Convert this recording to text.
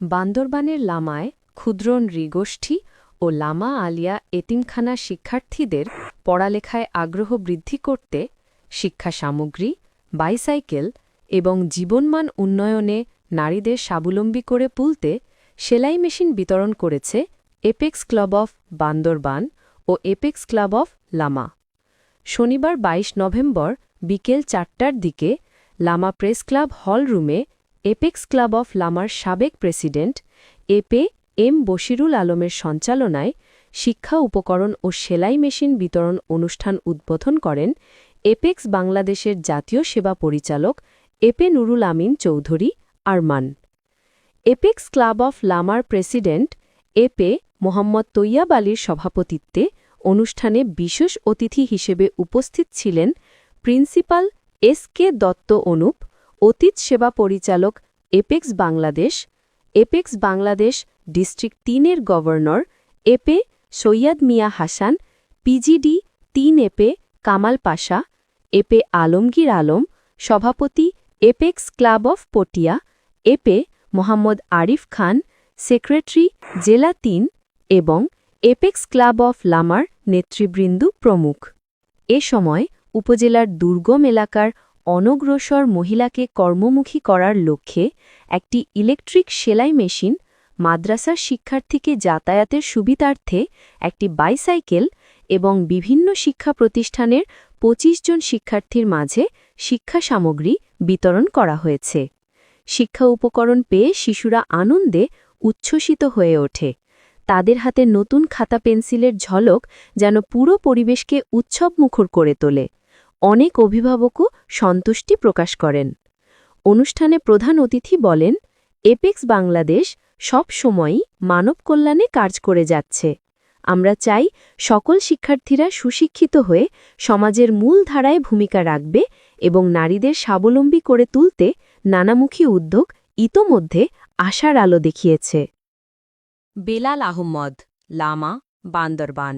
বান্দরবানের লামায় ক্ষুদ্র নৃগোষ্ঠী ও লামা আলিয়া এতিমখানা শিক্ষার্থীদের পড়ালেখায় আগ্রহ বৃদ্ধি করতে শিক্ষা সামগ্রী, বাইসাইকেল এবং জীবনমান উন্নয়নে নারীদের স্বাবলম্বী করে তুলতে সেলাই মেশিন বিতরণ করেছে এপেক্স ক্লাব অফ বান্দরবান ও এপেক্স ক্লাব অফ লামা। শনিবার ২২ নভেম্বর বিকেল চারটার দিকে লামা প্রেস ক্লাব হল রুমে এপেক্স ক্লাব অফ লামার সাবেক প্রেসিডেন্ট এপে এম বশিরুল আলমের সঞ্চালনায় শিক্ষা উপকরণ ও সেলাই মেশিন বিতরণ অনুষ্ঠান উদ্বোধন করেন এপেক্স বাংলাদেশের জাতীয় সেবা পরিচালক এপে Nurul Amin Chowdhury Arman. Apex club of Lamar president এপে মোহাম্মদ তৈয়াব আলীর সভাপতিত্বে অনুষ্ঠানে বিশেষ অতিথি হিসেবে উপস্থিত ছিলেন principal S K Dutta Anup অতীত সেবা পরিচালক apex Bangladesh apex Bangladesh district তিনের গভর্নর, এপে সৈয়দ মিয়া হাসান, পিজিডি তিন এপে কামাল পাশা, এপে আলমগীর আলম, সভাপতি এপেক্স ক্লাব অফ পটিয়া, এপে মোহাম্মদ আরিফ খান, সেক্রেটারি জেলা তিন এবং এপেক্স ক্লাব অফ লামার নেতৃবৃন্দ প্রমুখ। এ সময় উপজেলার দুর্গম এলাকার অনগ্রসর মহিলাকে কর্মমুখী করার লক্ষ্যে একটি ইলেকট্রিক সেলাই মেশিন মাদ্রাসার শিক্ষার্থীকে যাতায়াতের সুবিধার্থে একটি বাইসাইকেল এবং বিভিন্ন শিক্ষা প্রতিষ্ঠানের ২৫ জন শিক্ষার্থীর মাঝে শিক্ষা সামগ্রী বিতরণ করা হয়েছে। শিক্ষা উপকরণ পেয়ে শিশুরা আনন্দে উচ্ছ্বসিত হয়ে ওঠে। তাদের হাতে নতুন খাতা পেন্সিলের ঝলক যেন পুরো পরিবেশকে উৎসবমুখর করে তোলে। অনেক অভিভাবকও সন্তুষ্টি প্রকাশ করেন। অনুষ্ঠানে প্রধান অতিথি বলেন, এপেক্স বাংলাদেশ সব সময়ই মানব কল্যাণে কাজ করে যাচ্ছে। আমরা চাই সকল শিক্ষার্থীরা সুশিক্ষিত হয়ে সমাজের মূল ধারায় ভূমিকা রাখবে এবং নারীদের স্বাবলম্বী করে তুলতে নানামুখী উদ্যোগ ইতোমধ্যে আশার আলো দেখিয়েছে। বেলাল আহম্মদ লামা, বান্দরবান।